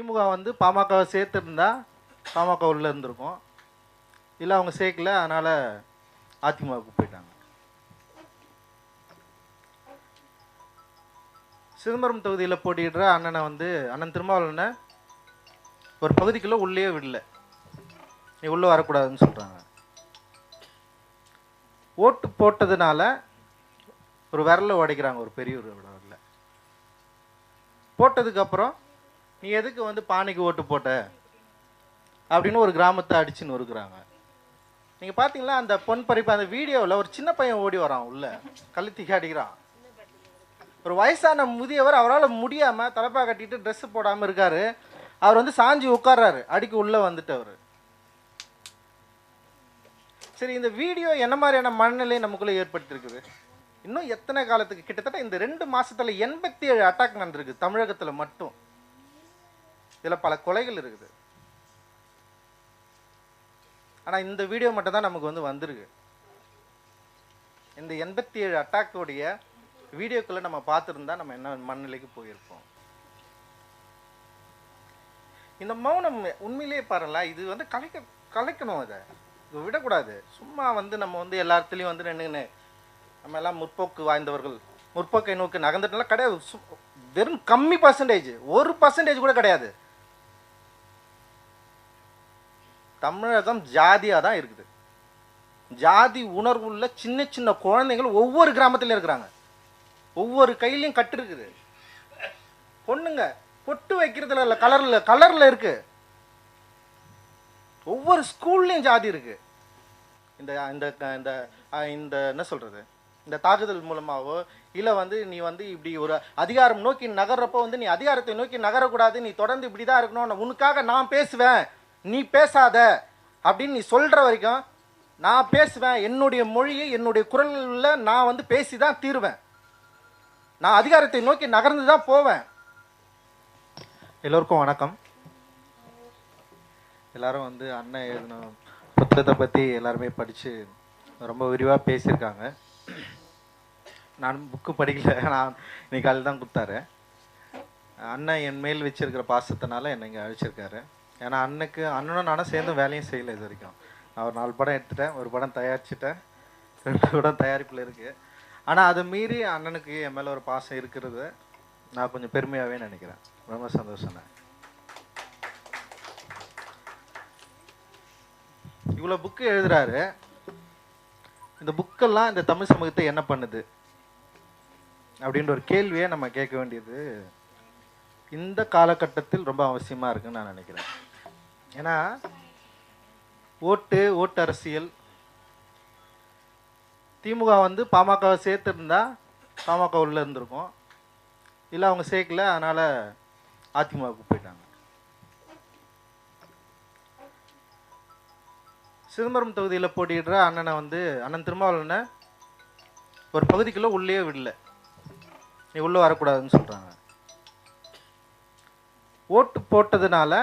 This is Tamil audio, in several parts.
திமுக வந்து பாமகவை சேர்த்துருந்தா பாமக உள்ள இருந்திருக்கும். இல்லை அவங்க சேர்க்கல அதனால் அதிமுகவுக்கு போயிட்டாங்க. சிதம்பரம் தொகுதியில் போட்டியிடுற அண்ணனை வந்து அண்ணன் திருமாவளவனை ஒரு பகுதிக்குள்ளே உள்ளே விடல. நீ உள்ளே வரக்கூடாதுன்னு சொல்கிறாங்க ஓட்டு போட்டதுனால ஒரு விரலை உடைக்கிறாங்க ஒரு பெரிய ஒரு விரல போட்டதுக்கப்புறம் நீ எதுக்கு வந்து பானைக்கு ஓட்டு போட்ட? அப்படின்னு ஒரு கிராமத்தை அடிச்சுன்னு இருக்கிறாங்க நீங்கள் பார்த்தீங்களா அந்த பொன் பறிப்பு அந்த வீடியோவில் ஒரு சின்ன பையன் ஓடி வரான் உள்ள. கழுத்திக்கு அடிக்கிறான். ஒரு வயசான முதியவர் அவரால் முடியாமல் தலைப்பா கட்டிட்டு ட்ரெஸ் போடாமல் இருக்காரு. அவர் வந்து சாஞ்சி உட்கார்றாரு. அடிக்கு உள்ளே வந்துட்டு அவர். சரி இந்த வீடியோ என்ன மாதிரியான மனநிலை நமக்குள்ளே ஏற்பட்டிருக்குது? இன்னும் எத்தனை காலத்துக்கு? கிட்டத்தட்ட இந்த ரெண்டு மாதத்தில் எண்பத்தி ஏழு அட்டாக் நடந்திருக்கு தமிழகத்தில் மட்டும். இதில் பல கொலைகள் இருக்குது. ஆனால் இந்த வீடியோ மட்டும் தான் நமக்கு வந்து வந்திருக்கு. இந்த எண்பத்தி ஏழு அட்டாக்கோடைய வீடியோக்களை நம்ம பார்த்துருந்தா நம்ம என்ன மனநிலைக்கு போயிருப்போம். இந்த மௌனம் உண்மையிலேயே பாருங்களேன் இது வந்து கலைக்க கலைக்கணும் இதை இது விடக்கூடாது. சும்மா வந்து நம்ம வந்து எல்லாத்துலேயும் வந்து நின்றுன்னு நம்ம எல்லாம் முற்போக்கு வாய்ந்தவர்கள் முற்போக்கை நோக்கி நகர்ந்துட்டுலாம் கிடையாது. வெறும் கம்மி பர்சன்டேஜ் ஒரு பர்சன்டேஜ் கூட கிடையாது. தமிழகம் ஜாதியாக தான் இருக்குது. ஜாதி உணர்வுள்ள சின்ன சின்ன குழந்தைகள் ஒவ்வொரு கிராமத்தில் இருக்கிறாங்க. ஒவ்வொரு கையிலையும் கட்டிருக்குது பொண்ணுங்க பொட்டு வைக்கிறதுல இல்லை கலரில் கலரில் இருக்கு. ஒவ்வொரு ஸ்கூல்லையும் ஜாதி இருக்கு. இந்த இந்த இந்த இந்த என்ன சொல்றது? இந்த தாக்குதல் மூலமாகவோ இல்லை வந்து நீ வந்து இப்படி ஒரு அதிகாரம் நோக்கி நகர்றப்போ வந்து நீ அதிகாரத்தை நோக்கி நகரக்கூடாது நீ தொடர்ந்து இப்படி தான் இருக்கணும் உனக்காக நான் பேசுவேன். நீ பேசாத அப்படின்னு நீ சொல்கிற வரைக்கும் நான் பேசுவேன். என்னுடைய மொழியை என்னுடைய குரலில் நான் வந்து பேசி தான் தீருவேன். நான் அதிகாரத்தை நோக்கி நகர்ந்து தான் போவேன். எல்லோருக்கும் வணக்கம். எல்லாரும் வந்து அண்ணன் எழுதின புத்தகத்தை பற்றி எல்லாருமே படித்து ரொம்ப விரிவாக பேசியிருக்காங்க. நான் புக்கு படிக்கல. நான் இன்னைக்கு காலையில் தான் கொடுத்தாரு. அண்ணன் என் மேல் வச்சிருக்கிற பாசத்தினால என்னை இங்கே அழைச்சிருக்காரு. ஏன்னா அண்ணனுக்கு அண்ணனும் நானும் சேர்ந்து வேலையும் செய்யலை இது வரைக்கும். நான் ஒரு நாலு படம் எடுத்துட்டேன் ஒரு படம் தயாரிச்சிட்டேன். ரெண்டு படம் தயாரிப்பில் இருக்குது ஆனால் அதை மீறி அண்ணனுக்கு என் மேலே ஒரு பாசம் இருக்கிறது. நான் கொஞ்சம் பெருமையாகவே நினைக்கிறேன். ரொம்ப சந்தோஷம் இவ்வளோ புக்கு எழுதுறாரு. இந்த புக்கெல்லாம் இந்த தமிழ் சமூகத்தை என்ன பண்ணுது? அப்படின்ற ஒரு கேள்வியை நம்ம கேட்க வேண்டியது இந்த காலகட்டத்தில் ரொம்ப அவசியமாக இருக்குன்னு நான் நினைக்கிறேன். ஏன்னா ஓட்டு ஓட்டு அரசியல். திமுக வந்து பாமகவை சேர்த்துருந்தா பாமக உள்ளே இருந்திருக்கும். இல்லை அவங்க சேர்க்கல அதனால் அதிமுகவுக்கு போயிட்டாங்க. சிதம்பரம் தொகுதியில் போட்டிடுற அண்ணனை வந்து அண்ணன் திருமாவளவனை ஒரு பகுதிக்குள்ளே உள்ளே விடல. நீ உள்ளே வரக்கூடாதுன்னு சொல்கிறாங்க ஓட்டு போட்டதுனால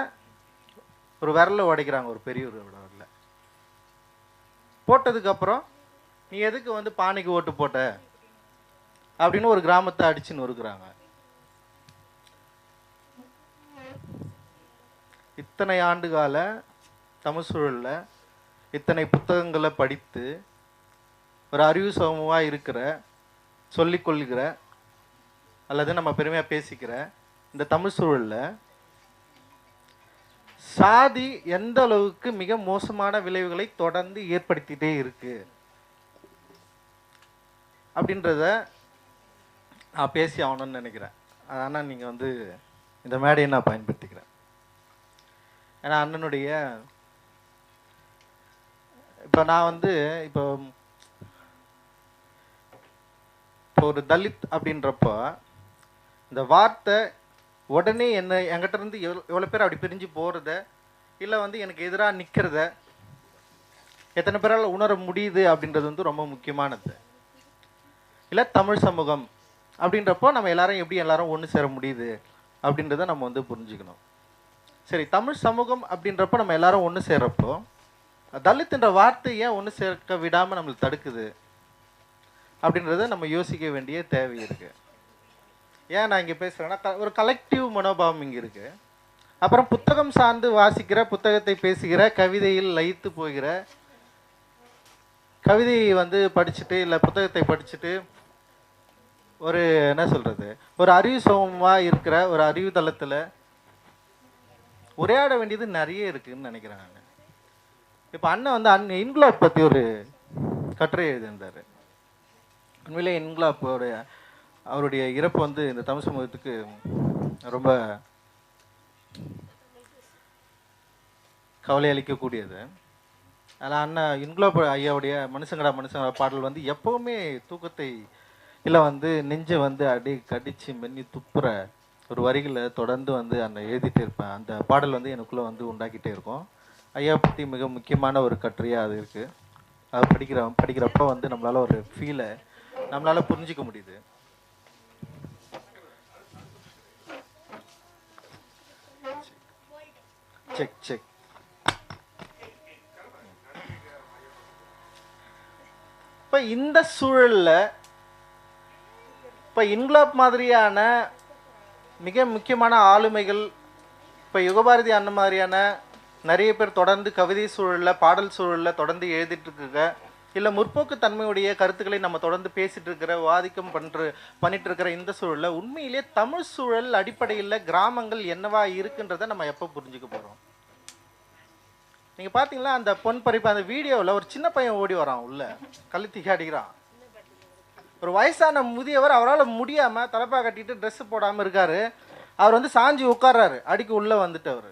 ஒரு விரலை உடைக்கிறாங்க ஒரு பெரிய ஒரு விரல போட்டதுக்கப்புறம் நீ எதுக்கு வந்து பானைக்கு ஓட்டு போட்ட? அப்படின்னு ஒரு கிராமத்தை அடிச்சு நொறுக்குறாங்க இத்தனை ஆண்டுகால தமிழ் சூழலில் இத்தனை புத்தகங்களை படித்து ஒரு அறிவு சமூகமாக இருக்கிற சொல்லிக்கொள்கிற அல்லது நம்ம பெருமையாக பேசிக்கிற இந்த தமிழ் சூழலில் சாதி எந்த அளவுக்கு மிக மோசமான விளைவுகளை தொடர்ந்து ஏற்படுத்திட்டே இருக்கு. அப்படின்றத நான் பேசி ஆகணும்னு நினைக்கிறேன். ஆனால் நீங்கள் வந்து இந்த மேடையை நான் பயன்படுத்திக்கிறேன். ஏன்னா அண்ணனுடைய இப்போ நான் வந்து இப்போ இப்போ ஒரு தலித் அப்படின்றப்போ இந்த வார்த்தை உடனே என்ன என்கிட்ட இருந்து எவ்வளோ எவ்வளோ பேர் அப்படி பிரிஞ்சு போகிறத இல்லை வந்து எனக்கு எதிராக நிற்கிறத எத்தனை பேரால் உணர முடியுது அப்படின்றது வந்து ரொம்ப முக்கியமானது. இல்லை தமிழ் சமூகம் அப்படின்றப்போ நம்ம எல்லாரும் எப்படி எல்லாரும் ஒன்று சேர முடியுது அப்படின்றத நம்ம வந்து புரிஞ்சுக்கணும். சரி தமிழ் சமூகம் அப்படின்றப்போ நம்ம எல்லாரும் ஒன்று சேர்றப்போ தலித்துன்ற வார்த்தை ஏன் ஒன்று சேர்க்க விடாமல் நம்மளுக்கு தடுக்குது அப்படின்றத நம்ம யோசிக்க வேண்டிய தேவை இருக்குது ஏன் நான் இங்கே பேசுகிறேன்னா ஒரு கலெக்டிவ் மனோபாவம் இங்கே இருக்கு. அப்புறம் புத்தகம் சார்ந்து வாசிக்கிற புத்தகத்தை பேசுகிற கவிதையில் லயித்து போகிற கவிதையை வந்து படிச்சுட்டு இல்லை புத்தகத்தை படிச்சுட்டு ஒரு என்ன சொல்கிறது ஒரு அறிவு சமமாக இருக்கிற ஒரு அறிவு தளத்தில் உரையாட வேண்டியது நிறைய இருக்குன்னு நினைக்கிறேன் நான். இப்போ அண்ணன் வந்து அன் இன்குலாப் பற்றி ஒரு கட்டுரை எழுதியிருந்தார். உண்மையிலே இன்குலாப்போடைய அவருடைய இறப்பு வந்து இந்த தமிழ் சமூகத்துக்கு ரொம்ப கவலை அளிக்கக்கூடியது. அதில் அண்ணா இன்குலாப் ஐயாவுடைய மனுஷங்கடா மனுஷங்கடா பாடல் வந்து எப்போவுமே தூக்கத்தை இல்லை வந்து நெஞ்சை வந்து அடி கடித்து மென்னி துப்புற ஒரு வரிகளை தொடர்ந்து வந்து அந்த எழுதிட்டு இருப்பேன். அந்த பாடல் வந்து எனக்குள்ளே வந்து உண்டாக்கிட்டே இருக்கும். ஐயா பற்றி மிக முக்கியமான ஒரு கட்டுரையாக அது இருக்குது அது படிக்கிற படிக்கிறப்ப வந்து நம்மளால் ஒரு ஃபீலை நம்மளால் புரிஞ்சிக்க முடியுது. செக் செக் இப்போ இந்த சூழலில் இப்போ இன்குலாப் மாதிரியான மிக முக்கியமான ஆளுமைகள் இப்போ யுகபாரதி அண்ணன் மாதிரியான நிறைய பேர் தொடர்ந்து கவிதை சூழலில் பாடல் சூழலில் தொடர்ந்து எழுதிட்டு இருக்க இல்லை முற்போக்கு தன்மையுடைய கருத்துக்களை நம்ம தொடர்ந்து பேசிட்டு இருக்கிற வாதிக்கம் பண்ற பண்ணிட்டு இருக்கிற இந்த சூழலில் உண்மையிலே தமிழ் சூழல் அடிப்படையில் கிராமங்கள் என்னவா இருக்குன்றதை நம்ம எப்போ புரிஞ்சுக்க போகிறோம் நீங்கள் பார்த்தீங்களா அந்த பொன் பறிப்பு அந்த வீடியோவில் ஒரு சின்ன பையன் ஓடி வரான் உள்ள. கழுத்திக்கு அடிக்கிறான். ஒரு வயசான முதியவர் அவரால் முடியாமல் தலைப்பா கட்டிட்டு ட்ரெஸ் போடாமல் இருக்காரு. அவர் வந்து சாஞ்சி உட்கார்றாரு. அடிக்கு உள்ளே வந்துட்டு அவர்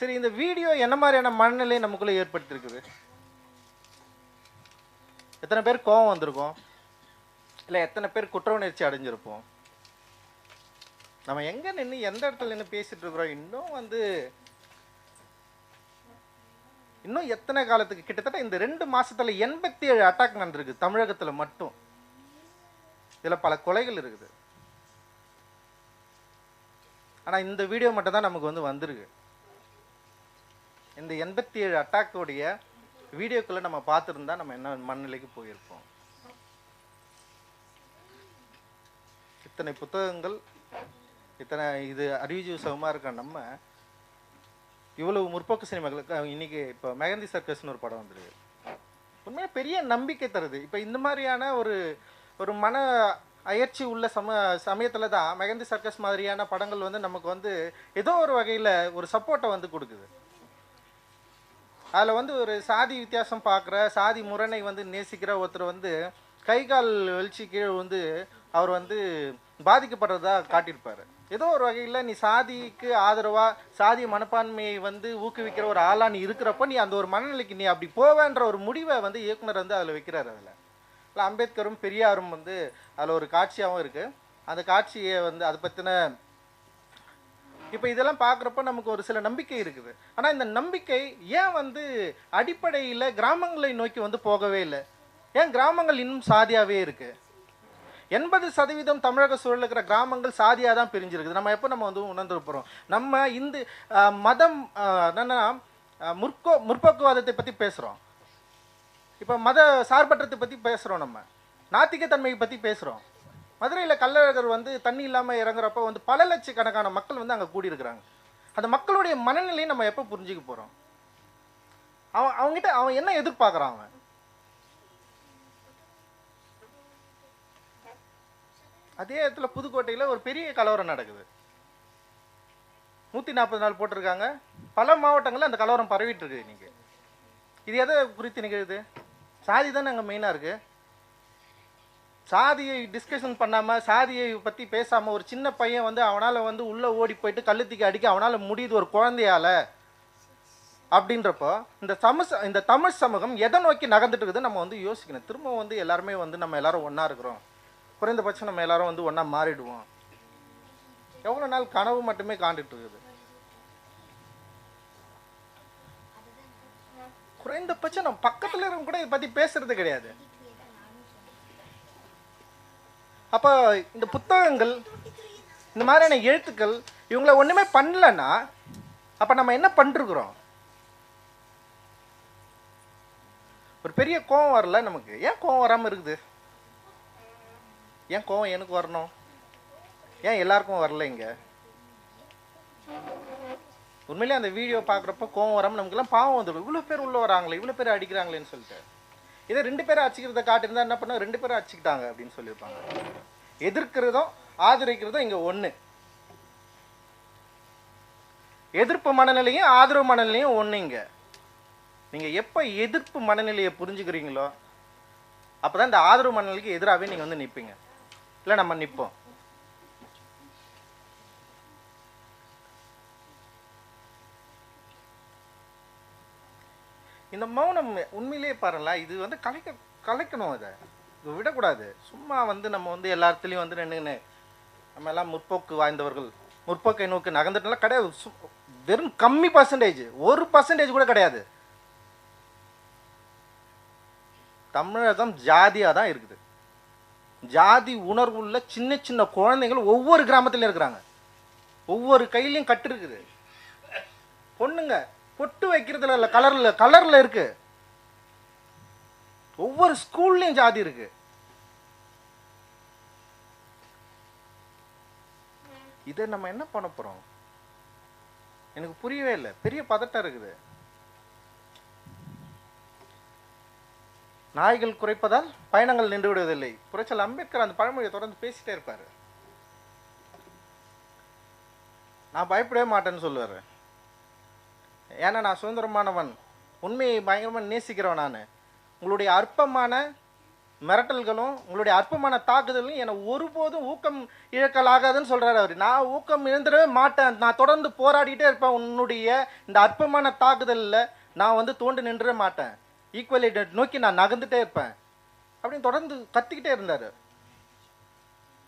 சரி இந்த வீடியோ என்ன மாதிரியான மனநிலை நமக்குள்ளே ஏற்படுத்திருக்குது எத்தனை பேர் கோவம் வந்திருக்கோம்? இல்லை எத்தனை பேர் குற்ற உணர்ச்சி அடைஞ்சிருப்போம்? நம்ம எங்கே நின்று எந்த இடத்துல நின்று பேசிட்டு இருக்கிறோம்? இன்னும் வந்து இன்னும் எத்தனை காலத்துக்கு? கிட்டத்தட்ட இந்த ரெண்டு மாசத்துல எண்பத்தி ஏழு அட்டாக் நடந்திருக்கு தமிழகத்துல மட்டும். இதுல பல கொலைகள் இருக்குது. ஆனா இந்த வீடியோ மட்டும் தான் நமக்கு வந்து வந்திருக்கு. இந்த எண்பத்தி ஏழு அட்டாக்கோடைய வீடியோக்குள்ள நம்ம பார்த்துருந்தா நம்ம என்ன மனநிலைக்கு போயிருப்போம். இத்தனை புத்தகங்கள் இத்தனை இது அறிவுஜீவி இருக்க நம்ம இவ்வளவு முற்போக்கு சினிமாக்களுக்கு இன்னைக்கு இப்போ மெகந்தி சர்க்கஸ்னு ஒரு படம் வந்துருக்கு. உண்மையாக பெரிய நம்பிக்கை தருது. இப்போ இந்த மாதிரியான ஒரு ஒரு மன அயற்சி உள்ள சம சமயத்தில் தான் மெகந்தி சர்க்கஸ் மாதிரியான படங்கள் வந்து நமக்கு வந்து ஏதோ ஒரு வகையில் ஒரு சப்போர்ட்டை வந்து கொடுக்குது. அதில் வந்து ஒரு சாதி வித்தியாசம் பார்க்குற சாதி முரணை வந்து நேசிக்கிற ஒருத்தர் வந்து கை கால் வெளிச்சி கீழே வந்து அவர் வந்து பாதிக்கப்படுறதா காட்டியிருப்பார். ஏதோ ஒரு வகையில் நீ சாதிக்கு ஆதரவாக சாதி மனப்பான்மையை வந்து ஊக்குவிக்கிற ஒரு ஆளாக நீ இருக்கிறப்ப நீ அந்த ஒரு மனநிலைக்கு நீ அப்படி போவேன்ற ஒரு முடிவை வந்து இயக்குனர் வந்து அதில் வைக்கிறார் அதில். இல்லை அம்பேத்கரும் பெரியாரும் வந்து அதில் ஒரு காட்சியாகவும் இருக்குது அந்த காட்சியை வந்து அதை பற்றின இப்போ இதெல்லாம் பார்க்குறப்ப நமக்கு ஒரு சில நம்பிக்கை இருக்குது. ஆனால் இந்த நம்பிக்கை ஏன் வந்து அடிப்படையில் கிராமங்களை நோக்கி வந்து போகவே இல்லை? ஏன் கிராமங்கள் இன்னும் சாதியாகவே இருக்குது எண்பது சதவீதம் தமிழக சூழலில் இருக்கிற கிராமங்கள் சாதியாக தான் பிரிஞ்சிருக்குது. நம்ம எப்போ நம்ம வந்து உணர்ந்துருப்போம் நம்ம இந்து மதம் என்னென்னா என்னன்னா முற்போ முற்போக்குவாதத்தை பற்றி பேசுகிறோம் இப்போ மத சார்பற்றத்தை பற்றி பேசுகிறோம் நம்ம. நாத்திகத்தன்மையை பற்றி பேசுகிறோம் மதுரையில் கள்ளழகர் வந்து தண்ணி இல்லாமல் இறங்குறப்ப வந்து பல லட்சக்கணக்கான மக்கள் வந்து அங்கே கூடியிருக்கிறாங்க. அந்த மக்களுடைய மனநிலையை நம்ம எப்போ புரிஞ்சுக்க போகிறோம் அவன் அவங்ககிட்ட அவன் என்ன எதிர்பார்க்குறான் அவன்? அதே இடத்துல புதுக்கோட்டையில் ஒரு பெரிய கலவரம் நடக்குது. நூற்றி நாற்பது நாள் போட்டிருக்காங்க. பல மாவட்டங்களில் அந்த கலவரம் பரவிட்டு இருக்குது இன்னைக்கு. இது எதை குறித்து நிகழுது? சாதி தானே அங்கே மெயினாக இருக்குது சாதியை டிஸ்கஷன் பண்ணாமல் சாதியை பற்றி பேசாமல் ஒரு சின்ன பையன் வந்து அவனால் வந்து உள்ளே ஓடி போயிட்டு கல்லுத்திக்கு அடிக்க அவனால் முடியுது ஒரு குழந்தையால. அப்படின்றப்போ இந்த தமிழ் ச- இந்த தமிழ் சமூகம் எதை நோக்கி நகர்ந்துட்டு இருக்குது நம்ம வந்து யோசிக்கணும். திரும்ப வந்து எல்லாருமே வந்து நம்ம எல்லாரும் ஒன்றா இருக்கிறோம். குறைந்தபட்சம் நம்ம எல்லாரும் வந்து ஒன்றா மாறிடுவோம். எவ்வளோ நாள் கனவு மட்டுமே காண்டுட்டு இருக்குது குறைந்தபட்சம் நம்ம பக்கத்தில் இருக்க கூட இதை பற்றி பேசுறது கிடையாது. அப்போ இந்த புத்தகங்கள் இந்த மாதிரியான எழுத்துக்கள் இவங்கள ஒன்றுமே பண்ணலன்னா அப்போ நம்ம என்ன பண்ணிருக்கிறோம் ஒரு பெரிய கோவம் வரல நமக்கு. ஏன் கோவம் வராமல் இருக்குது? ஏன் கோவம் எனக்கு வரணும்? ஏன் எல்லாருக்கும் வரல இங்கே? உண்மையிலே அந்த வீடியோ பார்க்குறப்ப கோவம் வராமல் நமக்குலாம் பாவம் வந்துடும். இவ்வளோ பேர் உள்ளே வராங்களே இவ்வளோ பேர் அடிக்கிறாங்களேன்னு சொல்லிட்டு. இதே ரெண்டு பேரும் அடிச்சுக்கிறத காட்டியிருந்தா என்ன பண்ண ரெண்டு பேரும் அடிச்சுக்கிட்டாங்க அப்படின்னு சொல்லியிருப்பாங்க. எதிர்க்கிறதும் ஆதரிக்கிறதும் இங்கே ஒன்று எதிர்ப்பு மனநிலையும் ஆதரவு மனநிலையும் ஒன்று இங்கே. நீங்கள் எப்போ எதிர்ப்பு மனநிலையை புரிஞ்சுக்கிறீங்களோ அப்போ தான் இந்த ஆதரவு மனநிலைக்கு எதிராகவே நீங்கள் வந்து நிற்பீங்க இல்லை நம்ம நிற்போம் இந்த மௌனம் உண்மையிலேயே பாருங்களேன் இது வந்து கலைக்க கலைக்கணும் இதை. இது விடக்கூடாது. சும்மா வந்து நம்ம வந்து எல்லாத்துலேயும் வந்து நின்றுன்னு நம்ம எல்லாம் முற்போக்கு வாய்ந்தவர்கள். முற்போக்கை நோக்கி நகர்ந்துட்டுலாம் கிடையாது. வெறும் கம்மி பர்சன்டேஜ் ஒரு பர்சன்டேஜ் கூட கிடையாது. தமிழகம் ஜாதியாக தான் இருக்குது. ஜாதி உணர்வுள்ள சின்ன சின்ன குழந்தைகள் ஒவ்வொரு கிராமத்துலையும் இருக்கிறாங்க. ஒவ்வொரு கையிலையும் கட்டிருக்குது பொண்ணுங்க பொட்டு வைக்கிறதுல இல்லை கலரில் கலரில் இருக்கு. ஒவ்வொரு ஸ்கூல்லையும் ஜாதி இருக்கு. இதை நம்ம என்ன பண்ண போறோம்? எனக்கு புரியவே இல்லை. பெரிய பதட்டம் இருக்குது. நாய்கள் குறைப்பதால் பயணங்கள் நின்று விடுவதில்லை. புரட்சல் அம்பேத்கர் அந்த பழமொழியை தொடர்ந்து பேசிட்டே இருப்பாரு. நான் பயப்படவே மாட்டேன்னு சொல்லுவாரு. ஏன்னா நான் சுதந்திரமானவன். உண்மையை பயங்கரமாக நேசிக்கிறவன் நான். உங்களுடைய அற்பமான மிரட்டல்களும் உங்களுடைய அற்பமான தாக்குதலும் என்னை ஒருபோதும் ஊக்கம் இழக்கலாகாதுன்னு சொல்கிறாரு அவர். நான் ஊக்கம் இழந்துடவே மாட்டேன். நான் தொடர்ந்து போராடிட்டே இருப்பேன். உன்னுடைய இந்த அற்பமான தாக்குதலில் நான் வந்து தோண்டு நின்றவே மாட்டேன். ஈக்குவலிட்டி நோக்கி நான் நகர்ந்துட்டே இருப்பேன். அப்படின்னு தொடர்ந்து கத்திக்கிட்டே இருந்தார்.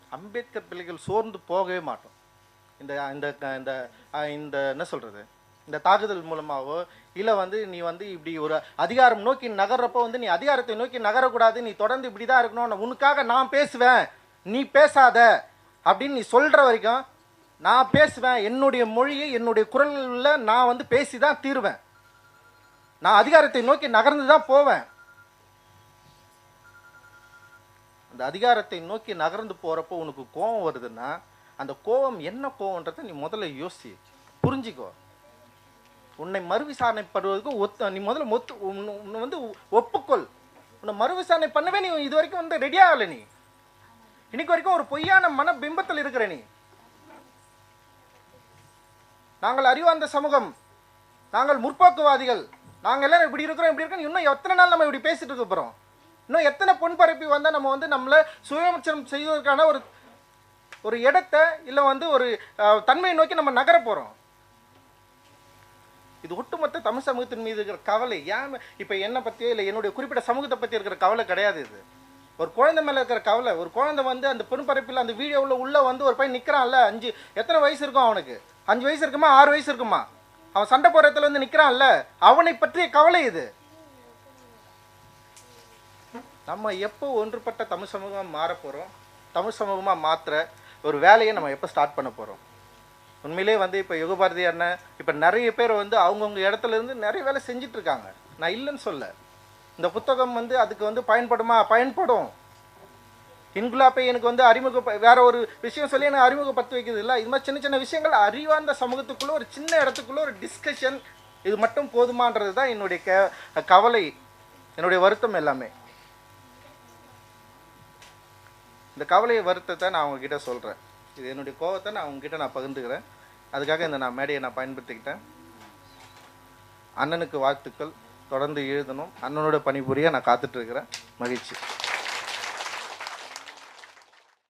அம்பேத்கர் பிள்ளைகள் சோர்ந்து போகவே மாட்டோம். இந்த இந்த இந்த இந்த என்ன சொல்கிறது இந்த தாக்குதல் மூலமாவோ இல்லை வந்து நீ வந்து இப்படி ஒரு அதிகாரம் நோக்கி நகர்றப்போ வந்து நீ அதிகாரத்தை நோக்கி நகரக்கூடாது நீ தொடர்ந்து இப்படி தான் இருக்கணும் உனக்காக நான் பேசுவேன். நீ பேசாத அப்படின்னு நீ சொல்கிற வரைக்கும் நான் பேசுவேன். என்னுடைய மொழியை என்னுடைய குரலில் நான் வந்து பேசி தான் தீருவேன். நான் அதிகாரத்தை நோக்கி நகர்ந்து தான் போவேன். அந்த அதிகாரத்தை நோக்கி நகர்ந்து போகிறப்போ உனக்கு கோபம் வருதுன்னா அந்த கோபம் என்ன கோவன்றதை நீ முதல்ல யோசி புரிஞ்சிக்கோ. உன்னை மறுவிசாரணைப்படுவதற்கு ஒத்து நீ முதல்ல ஒத்து உன்னை வந்து ஒப்புக்கொள். உன்னை மறுவிசாரணை பண்ணவே நீ இது வரைக்கும் வந்து ரெடி ஆகலை நீ. இன்னைக்கு வரைக்கும் ஒரு பொய்யான மன பிம்பத்தில் இருக்கிற நீ. நாங்கள் அறிவார்ந்த சமூகம். நாங்கள் முற்போக்குவாதிகள். நாங்கள் எல்லாரும் இப்படி இருக்கிறோம் இப்படி இருக்கோம் இன்னும் எத்தனை நாள் நம்ம இப்படி பேசிட்டு இருக்க போகிறோம் இன்னும் எத்தனை பொன் பரப்பி வந்தால் நம்ம வந்து நம்மளை சுயமச்சனம் செய்வதற்கான ஒரு ஒரு இடத்த இல்லை வந்து ஒரு தன்மையை நோக்கி நம்ம நகர போகிறோம் இது ஒட்டுமொத்த தமிழ் சமூகத்தின் மீது இருக்கிற கவலை. ஏன் இப்போ என்னை பற்றியோ இல்லை என்னுடைய குறிப்பிட்ட சமூகத்தை பற்றி இருக்கிற கவலை கிடையாது இது. ஒரு குழந்தை மேலே இருக்கிற கவலை. ஒரு குழந்தை வந்து அந்த பெண் பரப்பில் அந்த வீடியோவில் உள்ளே வந்து ஒரு பையன் நிற்கிறான்ல அஞ்சு எத்தனை வயசு இருக்கும் அவனுக்கு? அஞ்சு வயசு இருக்குமா? ஆறு வயசு இருக்குமா? அவன் சண்டை போடுறதுல வந்து நிற்கிறான்ல அவனை பற்றிய கவலை இது. நம்ம எப்போ ஒன்றுபட்ட தமிழ் சமூகமாக மாற போகிறோம் தமிழ் சமூகமாக மாற்ற ஒரு வேலையை நம்ம எப்போ ஸ்டார்ட் பண்ண போகிறோம் உண்மையிலே வந்து இப்போ யுகபாரதி அண்ணன் இப்போ நிறைய பேர் வந்து அவங்கவுங்க இடத்துல இருந்து நிறைய வேலை செஞ்சிட்ருக்காங்க. நான் இல்லைன்னு சொல்ல. இந்த புத்தகம் வந்து அதுக்கு வந்து பயன்படுமா? பயன்படும். இன்குலாப்பை எனக்கு வந்து அறிமுக வேற ஒரு விஷயம் சொல்லி எனக்கு அறிமுகப்படுத்தி வைக்கிறது இல்லை. இது மாதிரி சின்ன சின்ன விஷயங்கள் அறிவார்ந்த சமூகத்துக்குள்ளே ஒரு சின்ன இடத்துக்குள்ளே ஒரு டிஸ்கஷன் இது மட்டும் போதுமான்றது தான் என்னுடைய க கவலை என்னுடைய வருத்தம் எல்லாமே. இந்த கவலையை வருத்தத்தை நான் உங்ககிட்ட சொல்கிறேன் இது என்னுடைய கோவத்தை நான் உங்ககிட்ட நான் பகிர்ந்துக்கிறேன். அதுக்காக இந்த நான் மேடையை நான் பயன்படுத்திக்கிட்டேன். அண்ணனுக்கு வாழ்த்துக்கள். தொடர்ந்து எழுதணும். அண்ணனோட பணிபுரிய நான் காத்துட்டு இருக்கிறேன். மகிழ்ச்சி.